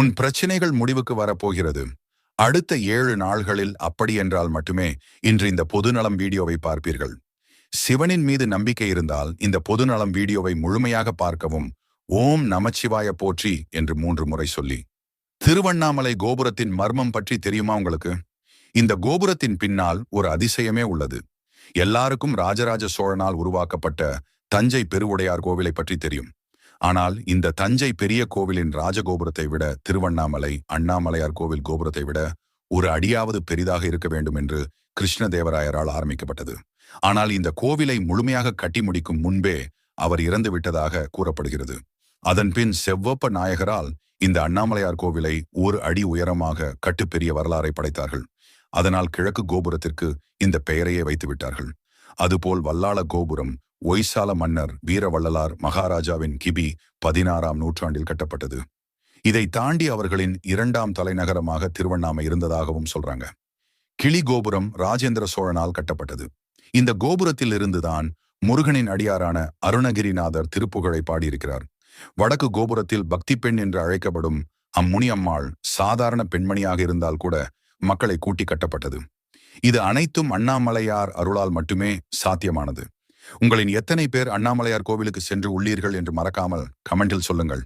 உன் பிரச்சனைகள் முடிவுக்கு வரப்போகிறது. அடுத்த ஏழு நாள்களில் அப்படி என்றால் மட்டுமே இன்று இந்த பொதுநலம் வீடியோவை பார்ப்பீர்கள். சிவனின் மீது நம்பிக்கை இருந்தால் இந்த பொதுநலம் வீடியோவை முழுமையாக பார்க்கவும் ஓம் நமச்சிவாய போற்றி என்று மூன்று முறை சொல்லி. திருவண்ணாமலை கோபுரத்தின் மர்மம் பற்றி தெரியுமா உங்களுக்கு? இந்த கோபுரத்தின் பின்னால் ஒரு அதிசயமே உள்ளது. எல்லாருக்கும் ராஜராஜ சோழனால் உருவாக்கப்பட்ட தஞ்சை பெருவுடையார் கோவிலை பற்றி தெரியும். ஆனால் இந்த தஞ்சை பெரிய கோவிலின் ராஜகோபுரத்தை விட திருவண்ணாமலை அண்ணாமலையார் கோவில் கோபுரத்தை விட ஒரு அடியாவது பெரிதாக இருக்க வேண்டும் என்று கிருஷ்ணதேவராயரால் ஆரம்பிக்கப்பட்டது. ஆனால் இந்த கோவிலை முழுமையாக கட்டி முடிக்கும் முன்பே அவர் இறந்து விட்டதாக கூறப்படுகிறது. அதன்பின் செவ்வப்ப நாயகரால் இந்த அண்ணாமலையார் கோவிலை ஒரு அடி உயரமாக கட்டுப்பெரிய வரலாறை படைத்தார்கள். அதனால் கிழக்கு கோபுரத்திற்கு இந்த பெயரையே வைத்து விட்டார்கள் அதுபோல் வல்லாள கோபுரம் ஒய்சால மன்னர் வீரவள்ளலார் மகாராஜாவின் கிபி பதினாறாம் நூற்றாண்டில் கட்டப்பட்டது. இதை தாண்டி அவர்களின் இரண்டாம் தலைநகரமாக திருவண்ணாமை இருந்ததாகவும் சொல்றாங்க. கிளி கோபுரம் ராஜேந்திர சோழனால் கட்டப்பட்டது. இந்த கோபுரத்தில் இருந்துதான் முருகனின் அடியாரான அருணகிரிநாதர் திருப்புகழை பாடியிருக்கிறார். வடக்கு கோபுரத்தில் பக்தி பெண் என்று அழைக்கப்படும் அம்முனி அம்மாள் சாதாரண பெண்மணியாக இருந்தால் கூட மக்களை கூட்டி கட்டப்பட்டது. இது அனைத்தும் அண்ணாமலையார் அருளால் மட்டுமே சாத்தியமானது. உங்களின் எத்தனை பேர் அண்ணாமலையார் கோவிலுக்கு சென்று உள்ளீர்கள் என்று மறக்காமல் கமெண்டில் சொல்லுங்கள்.